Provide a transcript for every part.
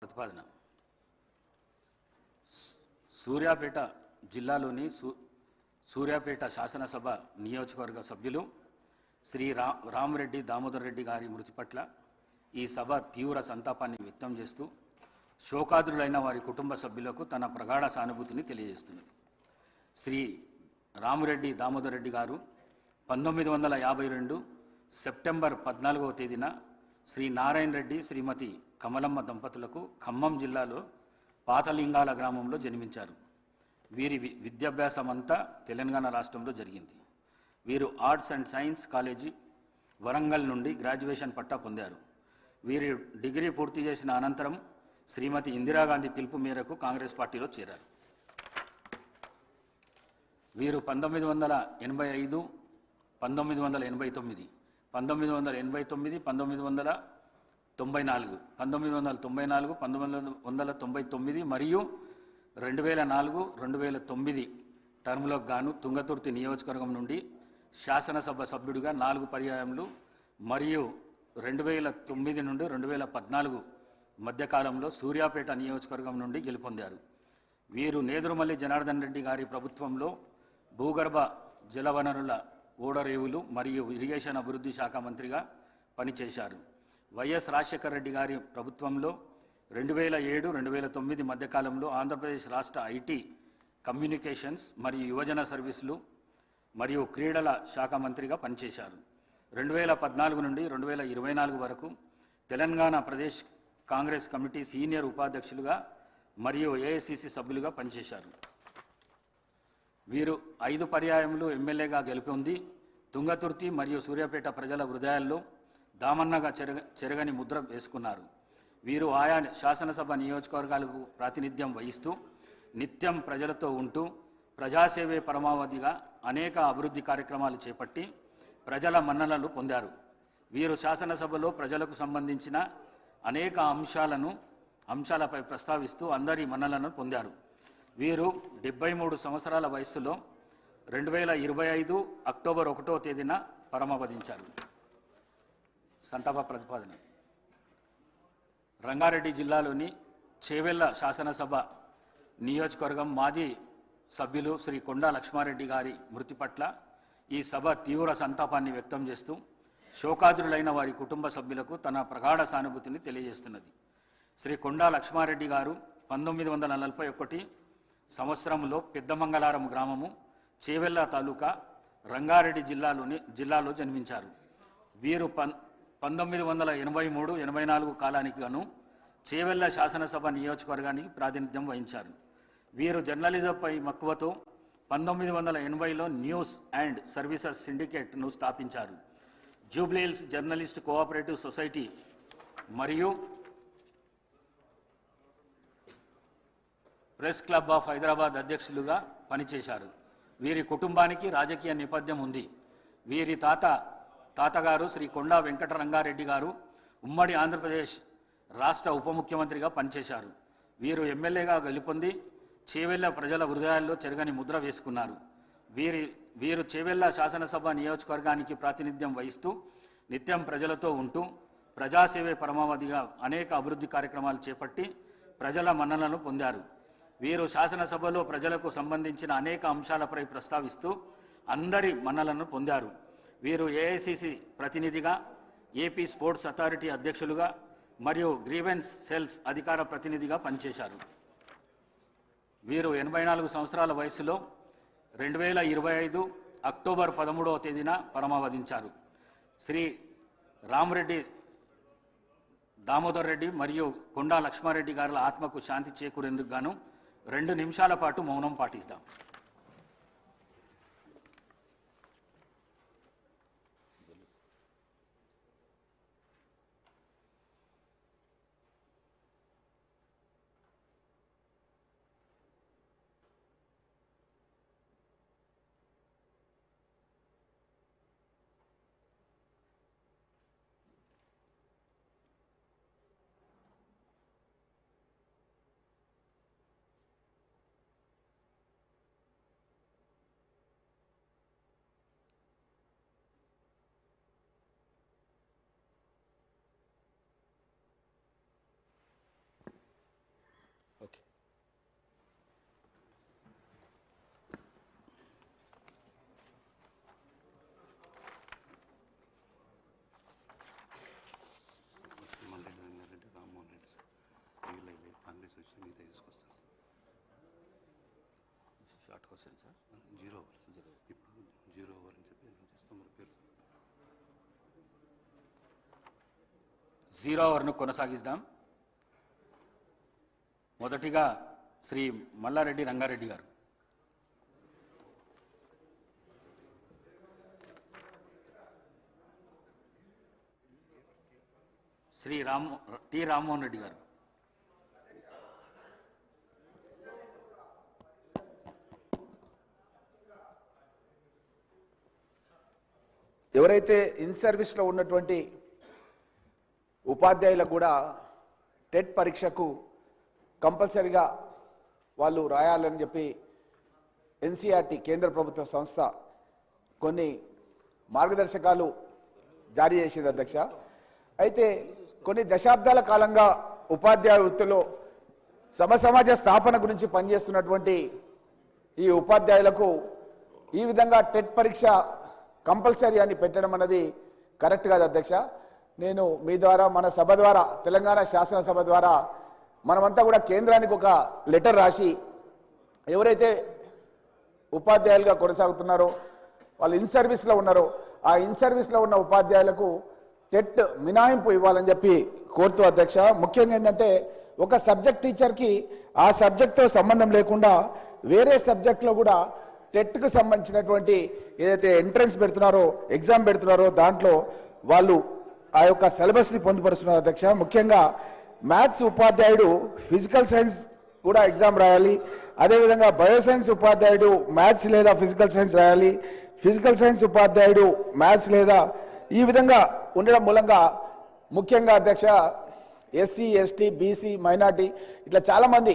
ప్రతిపాదన. సూర్యాపేట జిల్లాలోని సూ సూర్యాపేట శాసనసభ నియోజకవర్గ సభ్యులు శ్రీ రా రామరెడ్డి దామోదర్ రెడ్డి గారి మృతి పట్ల ఈ సభ తీవ్ర సంతాపాన్ని వ్యక్తం చేస్తూ శోకాదులైన వారి కుటుంబ సభ్యులకు తన ప్రగాఢ సానుభూతిని తెలియజేస్తున్నది. శ్రీ రామరెడ్డి దామోదర్ రెడ్డి గారు పంతొమ్మిది వందల యాభై రెండు సెప్టెంబర్ పద్నాలుగవ తేదీన శ్రీ నారాయణ రెడ్డి శ్రీమతి కమలమ్మ దంపతులకు ఖమ్మం జిల్లాలో పాతలింగాల గ్రామంలో జన్మించారు. వీరి వి- విద్యాభ్యాసం అంతా తెలంగాణ రాష్ట్రంలో జరిగింది. వీరు arts and science college Warangal నుండి గ్రాడ్యుయేషన్ పట్టా పొందారు. వీరి డిగ్రీ పూర్తి చేసిన అనంతరం శ్రీమతి ఇందిరాగాంధీ పిలుపు మేరకు కాంగ్రెస్ పార్టీలో చేరారు. వీరు పంతొమ్మిది వందల ఎనభై ఐదు పంతొమ్మిది వందల ఎనభై తొమ్మిది పంతొమ్మిది వందల ఎనభై తొమ్మిది పంతొమ్మిది వందల తొంభై నాలుగు. పంతొమ్మిది వందల తొంభై నాలుగు పంతొమ్మిది వందల తొంభై తొమ్మిది మరియు రెండు వేల నాలుగు రెండు వేల తొమ్మిది టర్మ్లోకి గాను తుంగతుర్తి నియోజకవర్గం నుండి శాసనసభ సభ్యుడిగా నాలుగు పర్యాయములు మరియు రెండు వేల తొమ్మిది నుండి రెండు వేల పద్నాలుగు మధ్యకాలంలో సూర్యాపేట నియోజకవర్గం నుండి గెలుపొందారు. వీరు నేదురుమల్లి జనార్దన్ రెడ్డి గారి ప్రభుత్వంలో భూగర్భ జలవనరుల ఓడరేవులు మరియు ఇరిగేషన్ అభివృద్ధి శాఖ మంత్రిగా పనిచేశారు. వైఎస్ రాజశేఖర రెడ్డి గారి ప్రభుత్వంలో రెండు వేల ఏడు రెండు వేల తొమ్మిది మధ్యకాలంలో ఆంధ్రప్రదేశ్ రాష్ట్ర ఐటీ కమ్యూనికేషన్స్ మరియు యువజన సర్వీసులు మరియు క్రీడల శాఖ మంత్రిగా పనిచేశారు. రెండు వేల పద్నాలుగు నుండి రెండు వేల ఇరవై నాలుగు వరకు తెలంగాణ ప్రదేశ్ కాంగ్రెస్ కమిటీ సీనియర్ ఉపాధ్యక్షులుగా మరియు ఏఐసిసి సభ్యులుగా పనిచేశారు. వీరు ఐదు పర్యాయములు ఎమ్మెల్యేగా గెలుపొంది తుంగతుర్తి మరియు సూర్యాపేట ప్రజల హృదయాల్లో దామన్నగా చెరగ చెరగని ముద్ర వేసుకున్నారు. వీరు ఆయా శాసనసభ నియోజకవర్గాలకు ప్రాతినిధ్యం వహిస్తూ నిత్యం ప్రజలతో ఉంటూ ప్రజాసేవే పరమావధిగా అనేక అభివృద్ధి కార్యక్రమాలు చేపట్టి ప్రజల మన్ననలు పొందారు. వీరు శాసనసభలో ప్రజలకు సంబంధించిన అనేక అంశాలను అంశాలపై ప్రస్తావిస్తూ అందరి మన్నలను పొందారు. వీరు డెబ్బై మూడు సంవత్సరాల వయస్సులో రెండు వేల ఇరవై ఐదు అక్టోబర్ ఒకటో తేదీన పరమవధించారు. సంతాప ప్రతిపాదన. రంగారెడ్డి జిల్లాలోని చేవెళ్ళ శాసనసభ నియోజకవర్గం మాజీ సభ్యులు శ్రీ కొండా లక్ష్మారెడ్డి గారి మృతి పట్ల ఈ సభ తీవ్ర సంతాపాన్ని వ్యక్తం చేస్తూ శోకాదురులైన వారి కుటుంబ సభ్యులకు తన ప్రగాఢ సానుభూతిని తెలియజేస్తున్నది. శ్రీ కొండా లక్ష్మారెడ్డి గారు పంతొమ్మిది వందల నలభై ఒకటి సంవత్సరంలో పెద్దమంగళారం గ్రామము చేవెళ్ళ తాలూకా రంగారెడ్డి జిల్లాలోని జిల్లాలో జన్మించారు. వీరు పన్ పంతొమ్మిది వందల ఎనభై మూడు ఎనభై నాలుగు కాలానికి గాను చేవెళ్ళ శాసనసభ నియోజకవర్గానికి ప్రాతినిధ్యం వహించారు. వీరు జర్నలిజంపై మక్కువతో పంతొమ్మిది వందల ఎనభైలో న్యూస్ అండ్ సర్వీసెస్ సిండికేట్ను స్థాపించారు. Jubilee Hills journalist cooperative society మరియు ప్రెస్ క్లబ్ ఆఫ్ హైదరాబాద్ అధ్యక్షులుగా పనిచేశారు. వీరి కుటుంబానికి రాజకీయ నేపథ్యం ఉంది. వీరి తాత తాతగారు శ్రీ కొండా వెంకటరంగారెడ్డి గారు ఉమ్మడి ఆంధ్రప్రదేశ్ రాష్ట్ర ఉప ముఖ్యమంత్రిగా పనిచేశారు. వీరు ఎమ్మెల్యేగా గెలుపొంది చేవెళ్ళ ప్రజల హృదయాల్లో చెరగని ముద్ర వేసుకున్నారు. వీరి వీరు చేవెళ్ళ శాసనసభ నియోజకవర్గానికి ప్రాతినిధ్యం వహిస్తూ నిత్యం ప్రజలతో ఉంటూ ప్రజాసేవే పరమావధిగా అనేక అభివృద్ధి కార్యక్రమాలు చేపట్టి ప్రజల మన్ననలను పొందారు. వీరు శాసనసభలో ప్రజలకు సంబంధించిన అనేక అంశాలపై ప్రస్తావిస్తూ అందరి మన్నలను పొందారు. వీరు ఏఐసిసి ప్రతినిధిగా ఏపీ స్పోర్ట్స్ అథారిటీ అధ్యక్షులుగా మరియు గ్రీవెన్స్ సెల్స్ అధికార ప్రతినిధిగా పనిచేశారు. వీరు ఎనభై నాలుగు సంవత్సరాల వయసులో రెండు వేల ఇరవై ఐదు అక్టోబర్ పదమూడవ తేదీన పరమావధించారు. శ్రీ రామరెడ్డి దామోదర్ రెడ్డి మరియు కొండా లక్ష్మారెడ్డి గారుల ఆత్మకు శాంతి చేకూరేందుకు గాను రెండు నిమిషాల పాటు మౌనం పాటిస్తాం సార్? జీరో అవర్స్ ఇప్పుడు జీరో అవర్ అని చెప్పి చేస్తాం మన పేరు జీరో అవర్ను కొనసాగిద్దాం. మొదటిగా శ్రీ మల్లారెడ్డి రంగారెడ్డి గారు. శ్రీ రామ్ టి రామ్మోహన్ రెడ్డి గారు. ఎవరైతే ఇన్ సర్వీస్లో ఉన్నటువంటి ఉపాధ్యాయులకు కూడా టెట్ పరీక్షకు కంపల్సరిగా వాళ్ళు రాయాలని చెప్పి ఎన్సీఆర్టీ కేంద్ర ప్రభుత్వ సంస్థ కొన్ని మార్గదర్శకాలు జారీ చేసింది అధ్యక్ష. అయితే కొన్ని దశాబ్దాల కాలంగా ఉపాధ్యాయ వృత్తిలో సమసమాజ స్థాపన గురించి పనిచేస్తున్నటువంటి ఈ ఉపాధ్యాయులకు ఈ విధంగా టెట్ పరీక్ష కంపల్సరీ అని పెట్టడం అనేది కరెక్ట్ కాదు అధ్యక్ష. నేను మీ ద్వారా మన సభ ద్వారా తెలంగాణ శాసనసభ ద్వారా మనమంతా కూడా కేంద్రానికి ఒక లెటర్ రాసి ఎవరైతే ఉపాధ్యాయులుగా కొనసాగుతున్నారో వాళ్ళు ఇన్ సర్వీస్లో ఉన్నారో ఆ ఇన్ సర్వీస్లో ఉన్న ఉపాధ్యాయులకు టెట్ మినాయింపు ఇవ్వాలని చెప్పి కోరుతూ అధ్యక్ష. ముఖ్యంగా ఏంటంటే ఒక సబ్జెక్ట్ టీచర్కి ఆ సబ్జెక్ట్తో సంబంధం లేకుండా వేరే సబ్జెక్ట్లో కూడా టెట్కు సంబంధించినటువంటి ఏదైతే ఎంట్రన్స్ పెడుతున్నారో ఎగ్జామ్ పెడుతున్నారో దాంట్లో వాళ్ళు ఆ యొక్క సిలబస్ని పొందుపరుస్తున్నారు అధ్యక్ష. ముఖ్యంగా మ్యాథ్స్ ఉపాధ్యాయుడు ఫిజికల్ సైన్స్ కూడా ఎగ్జామ్ రాయాలి. అదేవిధంగా బయోసైన్స్ ఉపాధ్యాయుడు మ్యాథ్స్ లేదా ఫిజికల్ సైన్స్ రాయాలి. ఫిజికల్ సైన్స్ ఉపాధ్యాయుడు మ్యాథ్స్ లేదా ఈ విధంగా ఉండడం మూలంగా ముఖ్యంగా అధ్యక్ష ఎస్సీ ఎస్టీ బీసీ మైనార్టీ ఇట్లా చాలామంది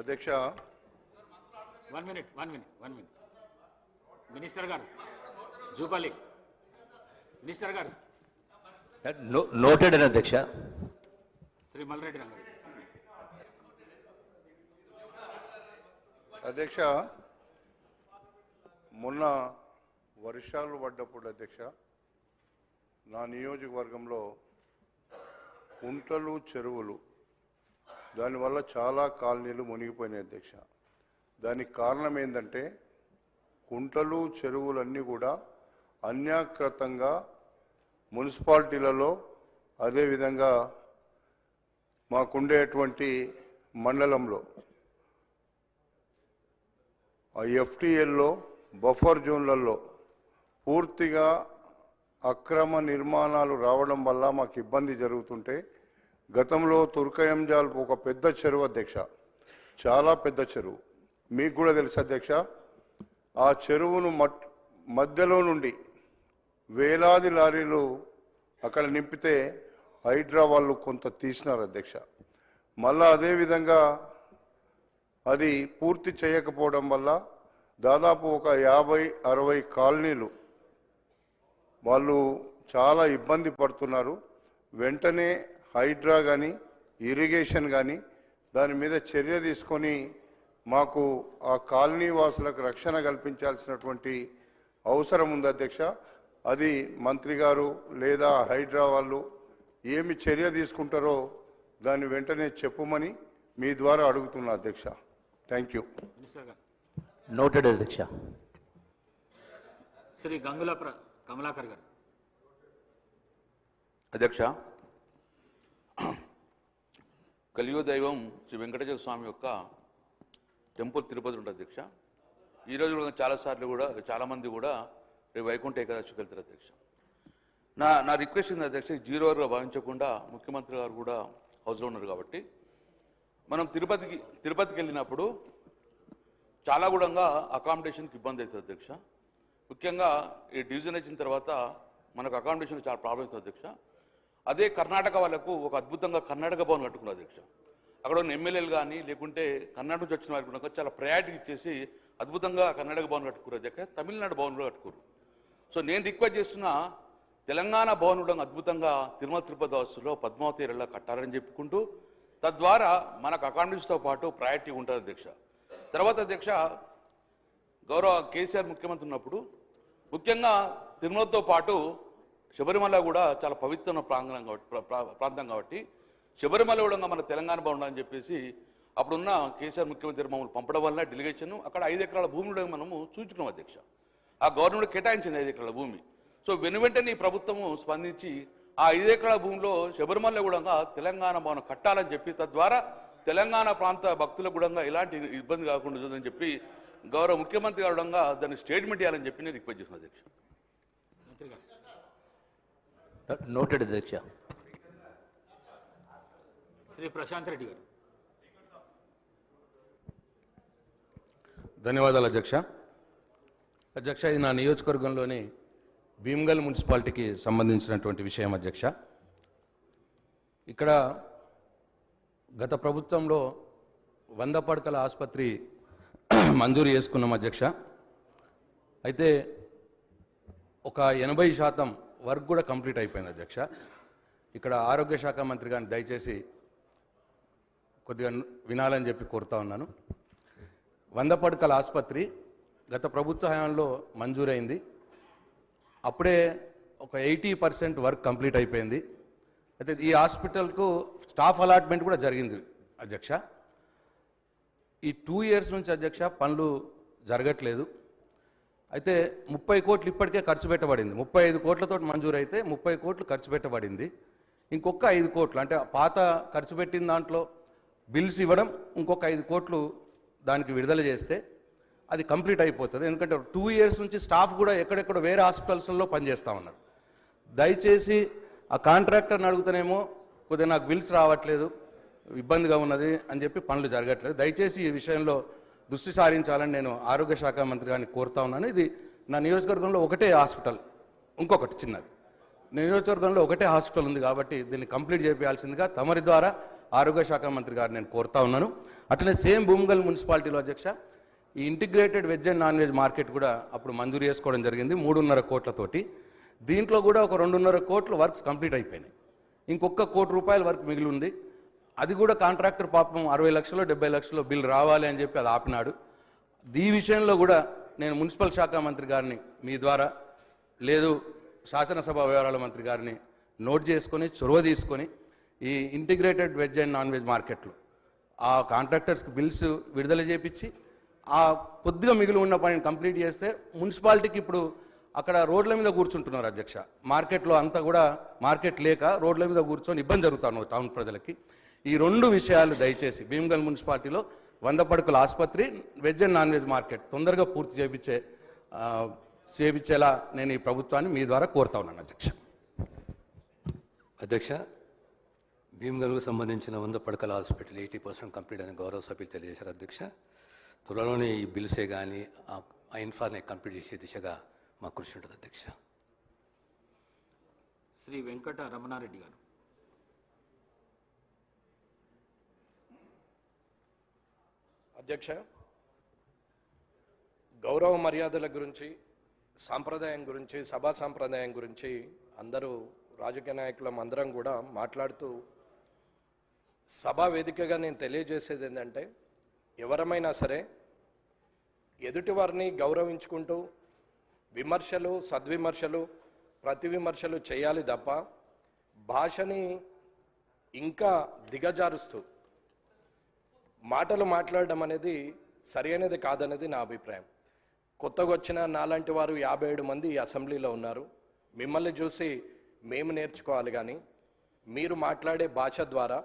అధ్యక్ష. One minute one minute one minute. Minister గారు జూపల్లి. మినిస్టర్ గారు. నోటెడ్ అని అధ్యక్ష. శ్రీ మల్లారెడ్డి రంగారెడ్డి అధ్యక్ష మొన్న వర్షాలు పడ్డప్పుడు అధ్యక్ష నా నియోజకవర్గంలో కుంటలు చెరువులు దానివల్ల చాలా కాలనీలు మునిగిపోయినాయి అధ్యక్ష. దానికి కారణం ఏంటంటే కుంటలు చెరువులన్నీ కూడా అన్యాకృతంగా మున్సిపాలిటీలలో అదేవిధంగా మాకుండేటువంటి మండలంలో ఆ ఎఫ్టీఎల్లో బఫర్ జోన్లలో పూర్తిగా అక్రమ నిర్మాణాలు రావడం వల్ల మాకు ఇబ్బంది జరుగుతుంటే గతంలో తుర్కయంజాల్ ఒక పెద్ద చెరువు అధ్యక్ష. చాలా పెద్ద చెరువు. మీకు కూడా తెలుసు అధ్యక్ష. ఆ చెరువును మట్ మధ్యలో నుండి వేలాది లారీలు అక్కడ నింపితే హైడ్రా వాళ్ళు కొంత తీసినారు అధ్యక్ష. మళ్ళా అదేవిధంగా అది పూర్తి చేయకపోవడం వల్ల దాదాపు ఒక యాభై అరవై కాలనీలు వాళ్ళు చాలా ఇబ్బంది పడుతున్నారు. వెంటనే హైడ్రా కానీ ఇరిగేషన్ కానీ దాని మీద చర్య తీసుకొని మాకు ఆ కాలనీ వాసులకు రక్షణ కల్పించాల్సినటువంటి అవసరం ఉంది అధ్యక్ష. అది మంత్రి గారు లేదా హైడ్రా వాళ్ళు ఏమి చర్య తీసుకుంటారో దాన్ని వెంటనే చెప్పమని మీ ద్వారా అడుగుతున్నా అధ్యక్ష. Thank you. నోటెడ్ అధ్యక్ష. శ్రీ గంగుల కమలాకర్ గారు. అధ్యక్ష కలియుగ దైవం శ్రీ వెంకటేశ్వర స్వామి యొక్క టెంపుల్ తిరుపతి ఉంటుంది అధ్యక్ష. ఈ రోజు కూడా చాలాసార్లు కూడా చాలామంది కూడా రేపు వైకుంఠ ఏకాదశికి వెళ్తారు అధ్యక్ష. నా నా రిక్వెస్ట్ ఉంది అధ్యక్ష జీరో భావించకుండా ముఖ్యమంత్రి గారు కూడా హౌస్లో ఉన్నారు కాబట్టి. మనం తిరుపతికి తిరుపతికి వెళ్ళినప్పుడు చాలా కూడా అకామిడేషన్కి ఇబ్బంది అవుతుంది అధ్యక్ష. ముఖ్యంగా ఈ డివిజన్ వచ్చిన తర్వాత మనకు అకామిడేషన్ చాలా ప్రాబ్లం అవుతుంది అధ్యక్ష. అదే కర్ణాటక వాళ్ళకు ఒక అద్భుతంగా కర్ణాటక భవన్ కట్టుకున్నారు అధ్యక్ష. అక్కడ ఉన్న ఎమ్మెల్యేలు కానీ లేకుంటే కన్నడ నుంచి వచ్చిన వారికి కూడా చాలా ప్రయారిటీ ఇచ్చేసి అద్భుతంగా కర్ణాటక భవన్ కట్టుకోరు అధ్యక్ష. తమిళనాడు భవన్ కూడా కట్టుకోరు సో నేను రిక్వెస్ట్ చేస్తున్న తెలంగాణ భవన్ కూడా అద్భుతంగా తిరుమల తిరుపతి వాసులో పద్మావతి ఎలా కట్టాలని చెప్పుకుంటూ తద్వారా మనకు అకామిడేషన్తో పాటు ప్రయారిటీ ఉంటుంది అధ్యక్ష. తర్వాత అధ్యక్ష గౌరవ కేసీఆర్ ముఖ్యమంత్రి ఉన్నప్పుడు ముఖ్యంగా తిరుమలతో పాటు శబరిమల కూడా చాలా పవిత్రమైన ప్రాంగణం కాబట్టి ప్రాంతం కాబట్టి శబరిమల కూడా మన తెలంగాణ బాగుండాలని చెప్పేసి అప్పుడున్న కేసీఆర్ ముఖ్యమంత్రి మమ్మల్ని పంపడం వల్ల డెలిగేషన్ అక్కడ ఐదు ఎకరాల భూమి కూడా మనము చూచుకున్నాం అధ్యక్ష. ఆ గవర్నమెంట్ కేటాయించింది ఐదు ఎకరాల భూమి. సో వెను వెంటనే ఈ ప్రభుత్వము స్పందించి ఆ ఐదు ఎకరాల భూమిలో శబరిమల కూడా తెలంగాణ భవనం కట్టాలని చెప్పి తద్వారా తెలంగాణ ప్రాంత భక్తులకు కూడా ఎలాంటి ఇబ్బంది కాకుండా ఉంటుందని చెప్పి గౌరవ ముఖ్యమంత్రి గారు దాన్ని స్టేట్మెంట్ ఇవ్వాలని చెప్పి నేను రిక్వెస్ట్ చేసిన అధ్యక్ష. Noted, అధ్యక్ష. శ్రీ ప్రశాంత్ రెడ్డి గారు. ధన్యవాదాలు అధ్యక్ష. అధ్యక్ష ఇది నా నియోజకవర్గంలోని భీమ్గల్ మున్సిపాలిటీకి సంబంధించినటువంటి విషయం అధ్యక్ష. ఇక్కడ గత ప్రభుత్వంలో వంద పడకల ఆసుపత్రి మంజూరు చేసుకున్నాం అధ్యక్ష. అయితే ఒక ఎనభై శాతం వర్క్ కూడా కంప్లీట్ అయిపోయింది అధ్యక్ష. ఇక్కడ ఆరోగ్య శాఖ మంత్రి గారిని దయచేసి కొద్దిగా వినాలని చెప్పి కోరుతా ఉన్నాను. వంద పడకల ఆసుపత్రి గత ప్రభుత్వ హయాంలో మంజూరైంది. అప్పుడే ఒక ఎయిటీ పర్సెంట్ వర్క్ కంప్లీట్ అయిపోయింది. అయితే ఈ హాస్పిటల్కు స్టాఫ్ అలాట్మెంట్ కూడా జరిగింది అధ్యక్ష. ఈ టూ ఇయర్స్ నుంచి అధ్యక్ష పనులు జరగట్లేదు. అయితే ముప్పై కోట్లు ఇప్పటికే ఖర్చు పెట్టబడింది. ముప్పై ఐదు కోట్లతో మంజూరు అయితే ముప్పై కోట్లు ఖర్చు పెట్టబడింది. ఇంకొక ఐదు కోట్లు అంటే పాత ఖర్చు పెట్టిన దాంట్లో బిల్స్ ఇవ్వడం ఇంకొక ఐదు కోట్లు దానికి విడుదల చేస్తే అది కంప్లీట్ అయిపోతుంది. ఎందుకంటే టూ ఇయర్స్ నుంచి స్టాఫ్ కూడా ఎక్కడెక్కడ వేరే హాస్పిటల్స్లో పనిచేస్తూ ఉన్నారు. దయచేసి ఆ కాంట్రాక్టర్ని అడుగుతానేమో కొద్దిగా నాకు బిల్స్ రావట్లేదు ఇబ్బందిగా ఉన్నది అని చెప్పి పనులు జరగట్లేదు. దయచేసి ఈ విషయంలో దృష్టి సారించాలని నేను ఆరోగ్య శాఖ మంత్రి గారిని కోరుతా ఉన్నాను. ఇది నా నియోజకవర్గంలో ఒకటే హాస్పిటల్ ఇంకొకటి చిన్నది. నియోజకవర్గంలో ఒకటే హాస్పిటల్ ఉంది కాబట్టి దీన్ని కంప్లీట్ చేయాల్సిందిగా తమరి ద్వారా ఆరోగ్య శాఖ మంత్రి గారిని నేను కోరుతా ఉన్నాను. అట్లనే సేమ్ భూమిగల్ మున్సిపాలిటీలో అధ్యక్ష ఈ integrated veg and non veg market కూడా అప్పుడు మంజూరు చేసుకోవడం జరిగింది మూడున్నర కోట్లతోటి. దీంట్లో కూడా ఒక రెండున్నర కోట్ల వర్క్స్ కంప్లీట్ అయిపోయినాయి. ఇంకొక కోటి రూపాయల వర్క్ మిగిలి ఉంది. అది కూడా కాంట్రాక్టర్ పాపం అరవై లక్షలు డెబ్బై లక్షలు బిల్ రావాలి అని చెప్పి అది ఆపినాడు. ఈ విషయంలో కూడా నేను మున్సిపల్ శాఖ మంత్రి గారిని మీ ద్వారా లేదు శాసనసభ వ్యవహారాల మంత్రి గారిని నోట్ చేసుకొని చొరవ తీసుకొని ఈ integrated veg and non veg మార్కెట్లు ఆ కాంట్రాక్టర్స్కి బిల్స్ విడుదల చేపించి ఆ కొద్దిగా మిగిలి ఉన్న పనిని కంప్లీట్ చేస్తే మున్సిపాలిటీకి ఇప్పుడు అక్కడ రోడ్ల మీద కూర్చుంటున్నారు అధ్యక్ష. మార్కెట్లో అంతా కూడా మార్కెట్ లేక రోడ్ల మీద కూర్చొని ఇబ్బంది జరుగుతాను టౌన్ ప్రజలకి. ఈ రెండు విషయాలు దయచేసి భీమగల్ మున్సిపాలిటీలో వంద పడుకుల ఆసుపత్రి veg and non veg market తొందరగా పూర్తి చేపించే ఆ, చేపించేలా నేను ఈ ప్రభుత్వాన్ని మీ ద్వారా కోరుతా ఉన్నాను అధ్యక్ష. అధ్యక్ష భీమగల్కు సంబంధించిన వంద పడకల హాస్పిటల్ ఎయిటీ పర్సెంట్ కంప్లీట్ అని గౌరవ సభ్యులు తెలియజేశారు అధ్యక్ష. త్వరలోనే ఈ బిల్సే కానీ ఆ ఇన్ఫార్ని కంప్లీట్ చేసే దిశగా మా కృషి ఉంటుంది అధ్యక్ష. శ్రీ వెంకట రమణారెడ్డి గారు. అధ్యక్ష గౌరవ మర్యాదల గురించి సాంప్రదాయం గురించి సభా సాంప్రదాయం గురించి అందరూ రాజకీయ నాయకులం అందరం కూడా మాట్లాడుతూ సభా వేదికగా నేను తెలియజేసేది ఏంటంటే ఎవరమైనా సరే ఎదుటివారిని గౌరవించుకుంటూ విమర్శలు సద్విమర్శలు ప్రతి విమర్శలు చేయాలి తప్ప భాషని ఇంకా దిగజారుస్తూ మాటలు మాట్లాడడం అనేది సరైనది కాదనేది నా అభిప్రాయం. కొత్తగా వచ్చిన నాలాంటి వారు యాభై ఏడు మంది ఈ అసెంబ్లీలో ఉన్నారు. మిమ్మల్ని చూసి మేము నేర్చుకోవాలి కానీ మీరు మాట్లాడే భాష ద్వారా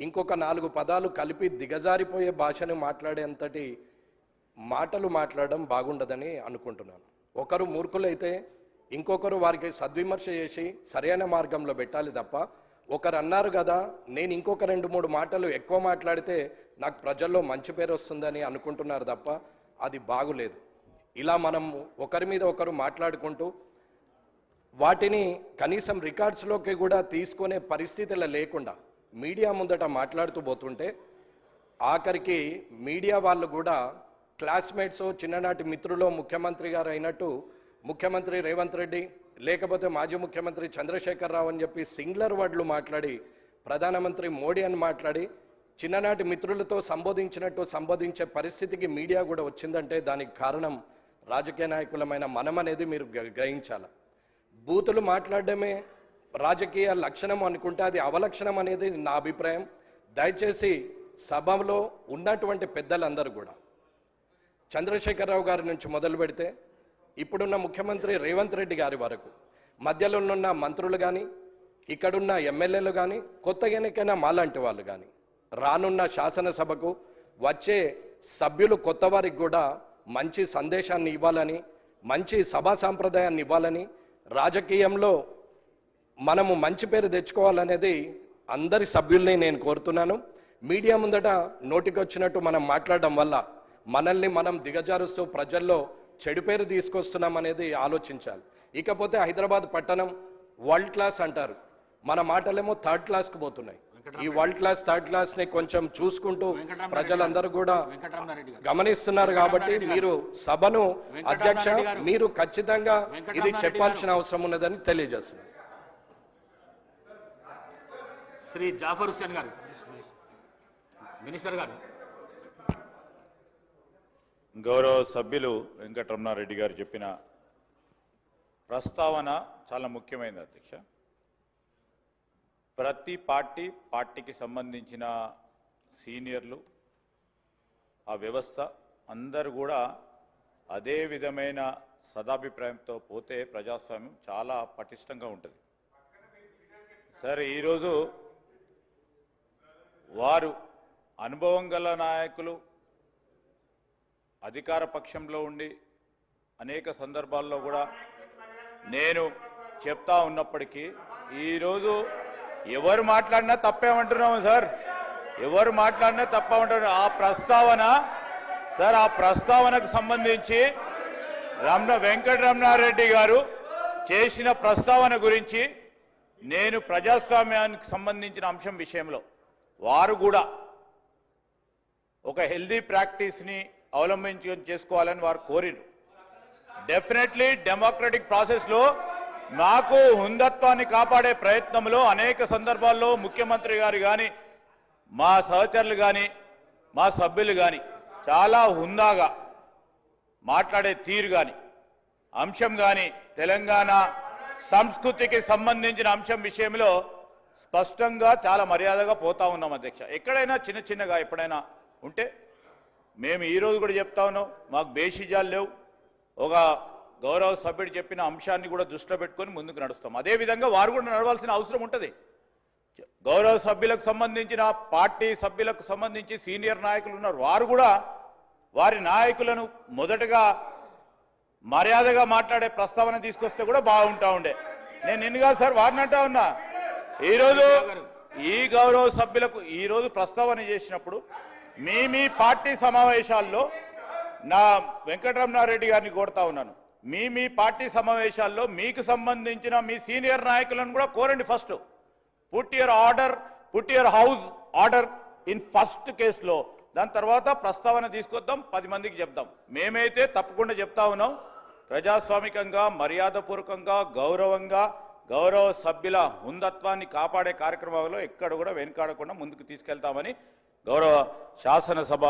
ఇంకొక నాలుగు పదాలు కలిపి దిగజారిపోయే భాషను మాట్లాడేంతటి మాటలు మాట్లాడడం బాగుండదని అనుకుంటున్నాను. ఒకరు మూర్ఖులైతే ఇంకొకరు వారికి సద్విమర్శ చేసి సరైన మార్గంలో పెట్టాలి తప్ప ఒకరు అన్నారు కదా నేను ఇంకొక రెండు మూడు మాటలు ఎక్కువ మాట్లాడితే నాకు ప్రజల్లో మంచి పేరు వస్తుందని అనుకుంటున్నారు తప్ప అది బాగులేదు. ఇలా మనం ఒకరి మీద ఒకరు మాట్లాడుకుంటూ వాటిని కనీసం రికార్డ్స్లోకి కూడా తీసుకునే పరిస్థితులు లేకుండా మీడియా ముందట మాట్లాడుతూ పోతుంటే ఆఖరికి మీడియా వాళ్ళు కూడా క్లాస్మేట్స్ చిన్ననాటి మిత్రులు ముఖ్యమంత్రి గారు అయినట్టు ముఖ్యమంత్రి రేవంత్ రెడ్డి లేకపోతే మాజీ ముఖ్యమంత్రి చంద్రశేఖరరావు అని చెప్పి సింగులర్ వర్డ్లు మాట్లాడి ప్రధానమంత్రి మోడీ అని మాట్లాడి చిన్ననాటి మిత్రులతో సంబోధించినట్టు సంబోధించే పరిస్థితికి మీడియా కూడా వచ్చిందంటే దానికి కారణం రాజకీయ నాయకులమైన మనం అనేది మీరు గ్రహించాలి. బూతులు మాట్లాడడమే రాజకీయ లక్షణం అనుకుంటే అది అవలక్షణం అనేది నా అభిప్రాయం. దయచేసి సభలో ఉన్నటువంటి పెద్దలందరూ కూడా చంద్రశేఖరరావు గారి నుంచి మొదలు పెడితే ఇప్పుడున్న ముఖ్యమంత్రి రేవంత్ రెడ్డి గారి వరకు. మధ్యలో ఉన్న మంత్రులు కానీ ఇక్కడున్న ఎమ్మెల్యేలు కానీ కొత్తగా ఎన్నికైన మాలాంటి వాళ్ళు కానీ రానున్న శాసనసభకు వచ్చే సభ్యులు కొత్త వారికి కూడా మంచి సందేశాన్ని ఇవ్వాలని మంచి సభా సాంప్రదాయాన్ని ఇవ్వాలని రాజకీయంలో మనము మంచి పేరు తెచ్చుకోవాలనేది అందరి సభ్యుల్ని నేను కోరుతున్నాను. మీడియా ముందట నోటికొచ్చినట్టు మనం మాట్లాడడం వల్ల మనల్ని మనం దిగజారుస్తూ ప్రజల్లో చెడు పేరు తీసుకొస్తున్నాం అనేది ఆలోచించాలి. ఇకపోతే హైదరాబాద్ పట్టణం వరల్డ్ క్లాస్ అంటారు. మన మాటలేమో థర్డ్ క్లాస్కి పోతున్నాయి. ఈ వరల్డ్ క్లాస్ థర్డ్ క్లాస్ని కొంచెం చూసుకుంటూ ప్రజలందరూ కూడా గమనిస్తున్నారు కాబట్టి మీరు సభను అధ్యక్ష. మీరు ఖచ్చితంగా ఇది చెప్పాల్సిన అవసరం ఉన్నదని తెలియజేస్తున్నారు. శ్రీ జాఫర్ హుస్సేన్ గారు మినిస్టర్ గారు. గౌరవ సభ్యులు వెంకటరమణారెడ్డి గారు చెప్పిన ప్రస్తావన చాలా ముఖ్యమైనది అధ్యక్ష. ప్రతి పార్టీ పార్టీకి సంబంధించిన సీనియర్లు ఆ వ్యవస్థ అందరూ కూడా అదే విధమైన సదాభిప్రాయంతో పోతే ప్రజాస్వామ్యం చాలా పటిష్టంగా ఉంటుంది. సరే ఈరోజు వారు అనుభవం గల నాయకులు అధికార పక్షంలో ఉండి అనేక సందర్భాల్లో కూడా నేను చెప్తా ఉన్నప్పటికీ ఈరోజు ఎవరు మాట్లాడినా తప్పేమంటున్నాము సార్? ఎవరు మాట్లాడినా తప్పమంటున్నారు? ఆ ప్రస్తావన సార్ ఆ ప్రస్తావనకు సంబంధించి రమణ వెంకటరమణారెడ్డి గారు చేసిన ప్రస్తావన గురించి నేను ప్రజాస్వామ్యానికి సంబంధించిన అంశం విషయంలో వారు కూడా ఒక హెల్దీ ప్రాక్టీస్ని అవలంబించి చేసుకోవాలని వారు కోరిరు. డెఫినెట్లీ డెమోక్రటిక్ ప్రాసెస్లో నాకు హుందత్వాన్ని కాపాడే ప్రయత్నంలో అనేక సందర్భాల్లో ముఖ్యమంత్రి గారు కానీ మా సహచరులు కానీ మా సభ్యులు కానీ చాలా హుందాగా మాట్లాడే తీరు కానీ అంశం కానీ తెలంగాణ సంస్కృతికి సంబంధించిన అంశం విషయంలో స్పష్టంగా చాలా మర్యాదగా పోతా ఉన్నాం అధ్యక్ష. ఎక్కడైనా చిన్న చిన్నగా ఎప్పుడైనా ఉంటే మేము ఈరోజు కూడా చెప్తా ఉన్నాం మాకు బేషిజాలు లేవు. ఒక గౌరవ సభ్యుడు చెప్పిన అంశాన్ని కూడా దృష్టిలో పెట్టుకొని ముందుకు నడుస్తాం. అదేవిధంగా వారు కూడా నడవాల్సిన అవసరం ఉంటుంది. గౌరవ సభ్యులకు సంబంధించిన పార్టీ సభ్యులకు సంబంధించి సీనియర్ నాయకులు ఉన్నారు. వారు కూడా వారి నాయకులను మొదటగా మర్యాదగా మాట్లాడే ప్రస్తావన తీసుకొస్తే కూడా బాగుంటా ఉండే. నేను నిన్ను కాదు సార్ వారిని అంటా ఉన్నా. ఈరోజు ఈ గౌరవ సభ్యులకు ఈరోజు ప్రస్తావన చేసినప్పుడు మీ మీ పార్టీ సమావేశాల్లో నా వెంకటరమణారెడ్డి గారిని కోరుతా ఉన్నాను. మీ మీ పార్టీ సమావేశాల్లో మీకు సంబంధించిన మీ సీనియర్ నాయకులను కూడా కోరండి first. Put your order put your house order in first కేసులో దాని తర్వాత ప్రస్తావన తీసుకొద్దాం పది మందికి చెప్దాం. మేమైతే తప్పకుండా చెప్తా ఉన్నాం. ప్రజాస్వామికంగా మర్యాదపూర్వకంగా గౌరవంగా గౌరవ సభ్యుల హుందత్వాన్ని కాపాడే కార్యక్రమంలో ఎక్కడ కూడా వెనుకాడకుండా ముందుకు తీసుకెళ్తామని గౌరవ శాసనసభ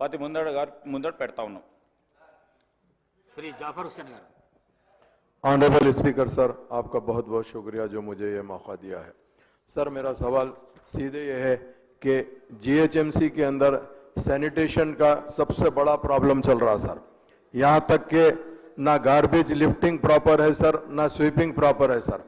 పతి ముందడ గారు ముందట పెడతా ఉన్నాం శ్రీ జాఫర్ హుస్సేన్ గారు ऑनरेबल स्पीकर सर आपका बहुत बहुत शुक्रिया जो मुझे ये मौका दिया है सर मेरा सवाल सीधे ये है कि जीएचएमसी के अंदर सैनिटेशन का सबसे बड़ा प्रॉब्लम चल रहा सर यहाँ तक कि ना गार्बेज लिफ्टिंग प्रॉपर है सर ना स्वीपिंग प्रॉपर है सर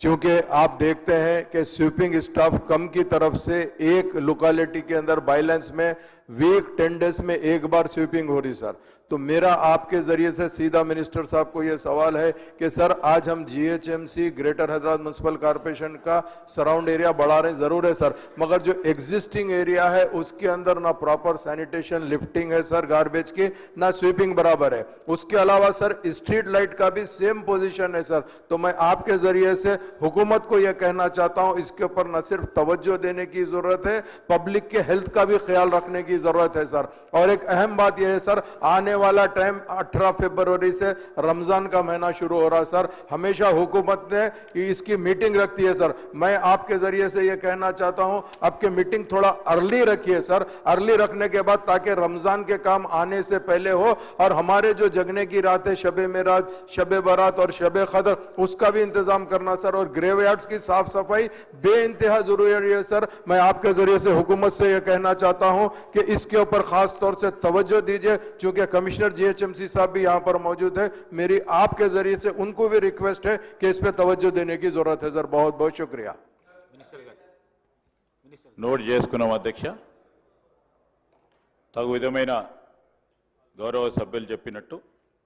क्योंकि आप देखते हैं कि स्वीपिंग स्टाफ कम की तरफ़ से एक लोकेलिटी के अंदर बाइलेंस में वीक टेन डेज़ में एक बार स्वीपिंग हो रही सर तो मेरा आपके ज़रिए से सीधा मिनिस्टर साहब को यह सवाल है कि सर, आज हम GHMC Greater Hyderabad Municipal Corporation का सराउंड एरिया बढ़ा रहे ज़रूर है, सर। मगर जो एग्जिस्टिंग एरिया है, उसके अंदर ना प्रॉपर सैनिटेशन लिफ्टिंग है, सर गार्बेज की, ना स्वीपिंग बराबर है। उसके अलावा, सर स्ट्रीट लाइट का भी सेम पोजिशन है, सर। तो मैं आपके ज़रिए से हुकूमत को यह कहना चाहता हूँ, इसके ऊपर न सिर्फ़ तवज्जो देने की ज़रूरत है पब्लिक के हेल्थ का भी ख्याल रखने की ज़रूरत है, सर। और एक अहम बात यह है, सर, आने वाला टाइम 18 फरवरी से रमज़ान का महीना शुरू हो रहा सर। हमेशा हुकूमत ने इसकी मीटिंग रखती है, सर। मैं आपके ज़रिए से यह कहना चाहता हूँ, आपके मीटिंग थोड़ा अर्ली रखिए, सर। अर्ली रखने के बाद ताकि रमज़ान के काम आने से पहले हो और हमारे जो जगने की रात है, शबे मेराज, शबे बारात और शबे खदर, उसका भी इंतज़ाम करना, सर। और ग्रेव की साफ़ सफ़ाई बे इंतहा ज़रूरी है, सर। मैं आपके ज़रिए से हुकूमत से यह कहना चाहता हूँ कि इसके ऊपर खास तौर से तवज्जो दीजिए, क्योंकि कमिश्नर जीएचएमसी साहब भी यहां पर मौजूद है मेरी आपके जरिए से उनको भी रिक्वेस्ट है कि इस पे तवज्जो देने की जरूरत है सर बहुत बहुत शुक्रिया నోట్ చేసుకున్నాం అధ్యక్ష తగు విధమైన గౌరవ సభ్యులు చెప్పినట్టు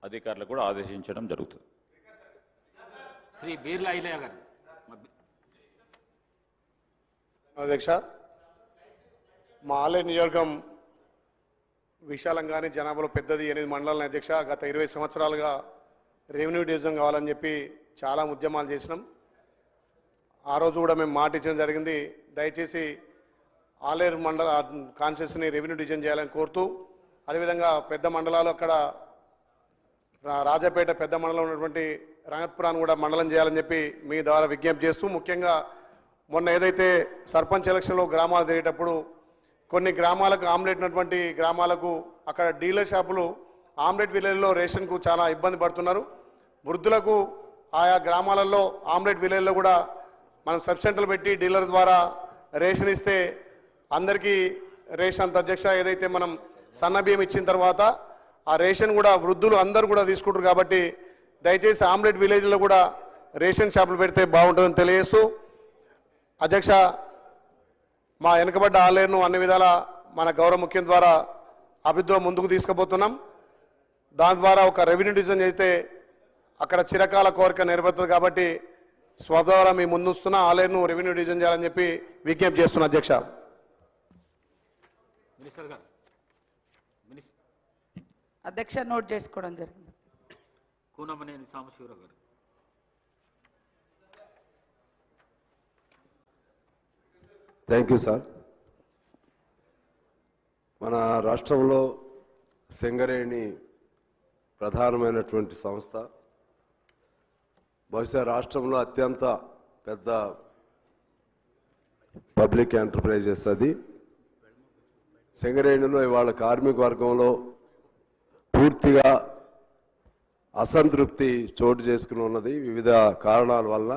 అధికారులు కూడా ఆదేశించడం జరుగుతుంది శ్రీ బీర్లా ఐలయ్య గారు అధ్యక్ష మా ఆలయ నియోజకం విశాలంగానే జనాభాలో పెద్దది ఎనిమిది మండలాల అధ్యక్ష గత ఇరవై సంవత్సరాలుగా రెవెన్యూ డివిజన్ కావాలని చెప్పి చాలా ఉద్యమాలు చేసినాం. ఆ రోజు కూడా మేము మాట ఇచ్చడం జరిగింది. దయచేసి ఆలేరు మండల కాన్స్టిట్యూన్సీని రెవెన్యూ డివిజన్ చేయాలని కోరుతూ అదేవిధంగా పెద్ద మండలాలు అక్కడ రాజాపేట పెద్ద మండలం ఉన్నటువంటి రంగత్పురాన్ని కూడా మండలం చేయాలని చెప్పి మీ ద్వారా విజ్ఞప్తి చేస్తూ ముఖ్యంగా మొన్న ఏదైతే సర్పంచ్ ఎలక్షన్లో గ్రామాలు తిరిగేటప్పుడు కొన్ని గ్రామాలకు ఆమ్లెట్ ఉన్నటువంటి గ్రామాలకు అక్కడ డీలర్ షాపులు ఆమ్లెట్ విలేజ్లో రేషన్కు చాలా ఇబ్బంది పడుతున్నారు. వృద్ధులకు ఆయా గ్రామాలలో ఆమ్లెట్ విలేజ్లో కూడా మనం సబ్సెంటర్లు పెట్టి డీలర్ ద్వారా రేషన్ ఇస్తే అందరికీ రేషన్ అంత అధ్యక్ష ఏదైతే మనం సన్న బియ్యం ఇచ్చిన తర్వాత ఆ రేషన్ కూడా వృద్ధులు అందరూ కూడా తీసుకుంటారు కాబట్టి దయచేసి ఆమ్లెట్ విలేజ్లో కూడా రేషన్ షాపులు పెడితే బాగుంటుందని తెలియజేస్తూ అధ్యక్ష మా వెనుకబడ్డ ఆలయను అన్ని విధాల మన గౌరవ ముఖ్యం ద్వారా అభివృద్ధిలో ముందుకు తీసుకుపోతున్నాం. దాని ద్వారా ఒక రెవెన్యూ డివిజన్ అయితే అక్కడ చిరకాల కోరిక నెరవేరుతుంది కాబట్టి స్వద్వారా మీ ముందుస్తున్న ఆలయను రెవెన్యూ డివిజన్ చేయాలని చెప్పి విజ్ఞప్తి చేస్తున్నా అధ్యక్ష. మినిస్టర్ గారు. మినిస్టర్ అధ్యక్ష నోట్ చేసుకోవడం జరిగింది. కూనమనేని సాంబశివరావు గారు. థ్యాంక్ యూ సార్ మన రాష్ట్రంలో సింగరేణి ప్రధానమైనటువంటి సంస్థ. బహుశా రాష్ట్రంలో అత్యంత పెద్ద పబ్లిక్ ఎంటర్ప్రైజెస్ అది. సింగరేణిలో ఇవాళ కార్మిక వర్గంలో పూర్తిగా అసంతృప్తి చోటు చేసుకుని ఉన్నది. వివిధ కారణాల వల్ల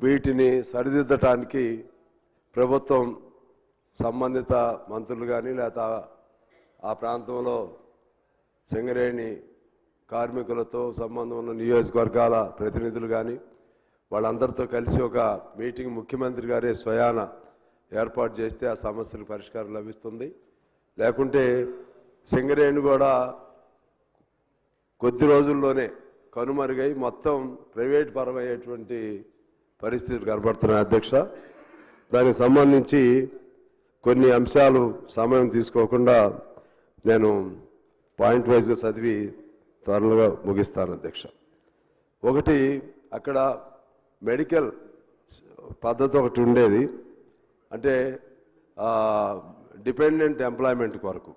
వీటిని సరిదిద్దటానికి ప్రభుత్వం సంబంధిత మంత్రులు కానీ లేదా ఆ ప్రాంతంలో సింగరేణి కార్మికులతో సంబంధం ఉన్న నియోజకవర్గాల ప్రతినిధులు కానీ వాళ్ళందరితో కలిసి ఒక మీటింగ్ ముఖ్యమంత్రి గారే స్వయాన ఏర్పాటు చేస్తే ఆ సమస్యలకు పరిష్కారం లభిస్తుంది. లేకుంటే సింగరేణి కూడా కొద్ది రోజుల్లోనే కనుమరుగై మొత్తం ప్రైవేట్ పరమయ్యేటువంటి పరిస్థితులు కనబడుతున్నాయి. అధ్యక్ష దానికి సంబంధించి కొన్ని అంశాలు సమయం తీసుకోకుండా నేను పాయింట్ వైజ్గా చదివి త్వరగా ముగిస్తాను అధ్యక్ష. ఒకటి అక్కడ మెడికల్ పద్ధతి ఒకటి ఉండేది. అంటే డిపెండెంట్ ఎంప్లాయ్మెంట్ కొరకు.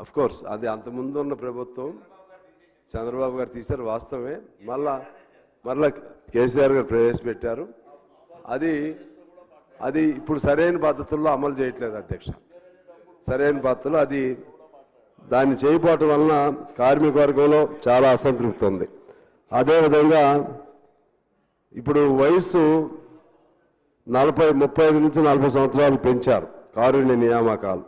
అఫ్ కోర్స్ అది అంతకుముందు ఉన్న ప్రభుత్వం. చంద్రబాబు గారు తీశారు వాస్తవమే. మళ్ళా మళ్ళా కేసీఆర్ గారు ప్రవేశపెట్టారు. అది అది ఇప్పుడు సరైన పద్ధతుల్లో అమలు చేయట్లేదు అధ్యక్ష. సరైన పద్ధతిలో అది దాన్ని చేయకపోవటం వలన కార్మిక వర్గంలో చాలా అసంతృప్తి ఉంది. అదేవిధంగా ఇప్పుడు వయసు నలభై ముప్పై ఐదు నుంచి నలభై సంవత్సరాలు పెంచారు కారుణ్య నియామకాలు.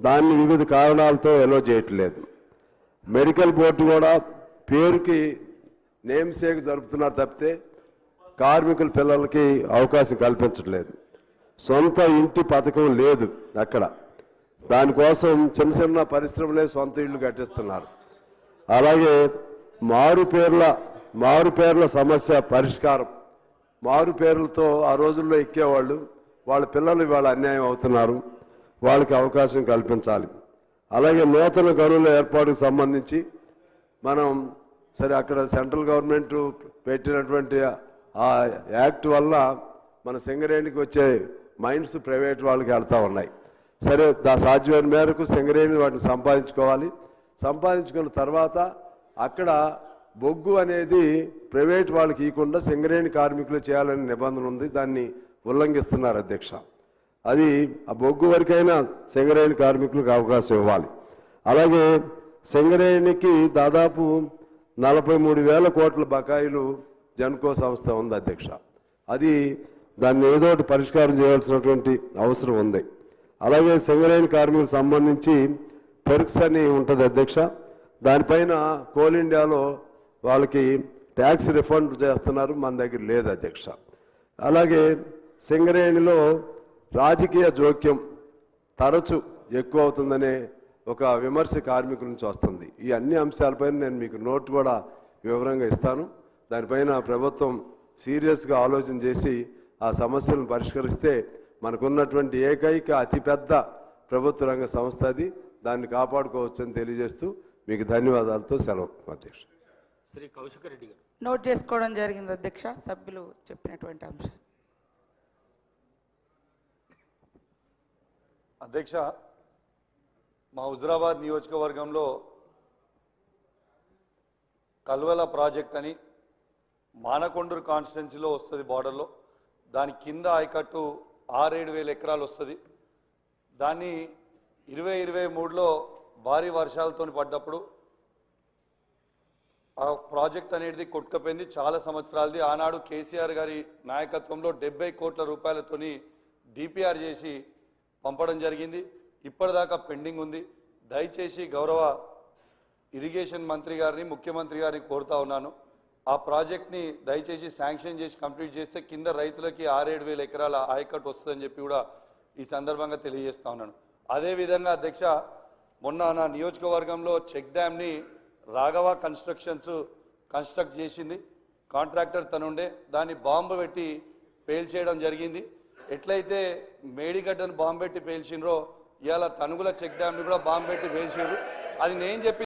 దాన్ని వివిధ కారణాలతో ఎలో చేయట్లేదు. మెడికల్ బోర్డు కూడా పేరుకి నేమ్ సేక్ జరుపుతున్నారు తప్పితే కార్మికుల పిల్లలకి అవకాశం కల్పించట్లేదు. సొంత ఇంటి పథకం లేదు అక్కడ. దానికోసం చిన్న చిన్న పరిశ్రమలే సొంత ఇళ్ళు కట్టిస్తున్నారు. అలాగే మారుపేర్ల మారుపేర్ల సమస్య పరిష్కారం. మారుపేర్లతో ఆ రోజుల్లో ఎక్కేవాళ్ళు వాళ్ళ పిల్లలు ఇవాళ అన్యాయం అవుతున్నారు. వాళ్ళకి అవకాశం కల్పించాలి. అలాగే నూతన గనుల ఏర్పాటుకు సంబంధించి మనం సరే అక్కడ సెంట్రల్ గవర్నమెంట్ పెట్టినటువంటి ఆ యాక్ట్ వల్ల మన సింగరేణికి వచ్చే మైన్స్ ప్రైవేట్ వాళ్ళకి వెళ్తూ ఉన్నాయి. సరే దా సాధ్యమైన మేరకు సింగరేణి వాటిని సంపాదించుకోవాలి. సంపాదించుకున్న తర్వాత అక్కడ బొగ్గు అనేది ప్రైవేట్ వాళ్ళకి ఇవ్వకుండా సింగరేణి కార్మికులు చేయాలనే నిబంధన ఉంది. దాన్ని ఉల్లంఘిస్తున్నారు అధ్యక్ష. అది ఆ బొగ్గు వరకైనా సింగరేణి కార్మికులకు అవకాశం ఇవ్వాలి. అలాగే సింగరేణికి దాదాపు నలభై మూడు వేల కోట్ల బకాయిలు జన్కో సంస్థ ఉంది అధ్యక్ష. అది దాన్ని ఏదో ఒకటి పరిష్కారం చేయాల్సినటువంటి అవసరం ఉంది. అలాగే సింగరేణి కార్మికులకు సంబంధించి పెరుక్స్ అని ఉంటుంది అధ్యక్ష. దానిపైన కోల్ ఇండియాలో వాళ్ళకి ట్యాక్స్ రిఫండ్ చేస్తున్నారు మన దగ్గర లేదు అధ్యక్ష. అలాగే సింగరేణిలో రాజకీయ జోక్యం తరచు ఎక్కువ అవుతుందనే ఒక విమర్శ కార్మికుల నుంచి వస్తుంది. ఈ అన్ని అంశాలపైన నేను మీకు నోట్ కూడా వివరంగా ఇస్తాను. దానిపైన ప్రభుత్వం సీరియస్గా ఆలోచన చేసి ఆ సమస్యలను పరిష్కరిస్తే మనకున్నటువంటి ఏకైక అతిపెద్ద ప్రభుత్వ రంగ సంస్థ అది. దాన్ని కాపాడుకోవచ్చని తెలియజేస్తూ మీకు ధన్యవాదాలతో సెలవు అధ్యక్ష. శ్రీ కౌశిక్ రెడ్డి గారు. నోట్ చేసుకోవడం జరిగింది అధ్యక్ష. సభ్యులు చెప్పినటువంటి అంశం. అధ్యక్ష మా హుజరాబాద్ నియోజకవర్గంలో కల్వల ప్రాజెక్ట్ అని మానకొండూరు కాన్స్టిట్యున్సీలో వస్తుంది బార్డర్లో. దాని కింద ఆయకట్టు ఆరేడు వేల ఎకరాలు వస్తుంది. దాన్ని ఇరవై ఇరవై మూడులో భారీ వర్షాలతో పడ్డప్పుడు ఆ ప్రాజెక్ట్ అనేది కొట్టుకపోయింది. చాలా సంవత్సరాలది. ఆనాడు కేసీఆర్ గారి నాయకత్వంలో డెబ్బై కోట్ల రూపాయలతోని డిపిఆర్ చేసి పంపడం జరిగింది. ఇప్పటిదాకా పెండింగ్ ఉంది. దయచేసి గౌరవ ఇరిగేషన్ మంత్రి గారిని ముఖ్యమంత్రి గారిని కోరుతా ఉన్నాను. ఆ ప్రాజెక్ట్ని దయచేసి శాంక్షన్ చేసి కంప్లీట్ చేస్తే కింద రైతులకి ఆరేడు వేల ఎకరాల ఆయకట్టు వస్తుందని చెప్పి కూడా ఈ సందర్భంగా తెలియజేస్తా ఉన్నాను. అదేవిధంగా అధ్యక్ష మొన్న నా నియోజకవర్గంలో చెక్ డ్యామ్ని రాఘవ కన్స్ట్రక్షన్స్ కన్స్ట్రక్ట్ చేసింది. కాంట్రాక్టర్ తనుండే. దాన్ని బాంబు పెట్టి పేల్చేయడం జరిగింది. ఎట్లయితే మేడిగడ్డను బాంబు పెట్టి పేల్చిండ్రో ఇవాళ తనుగుల చెక్ డ్యామ్ని కూడా బాంబు పెట్టి పేల్చిండ్రు. అది నేను చెప్పి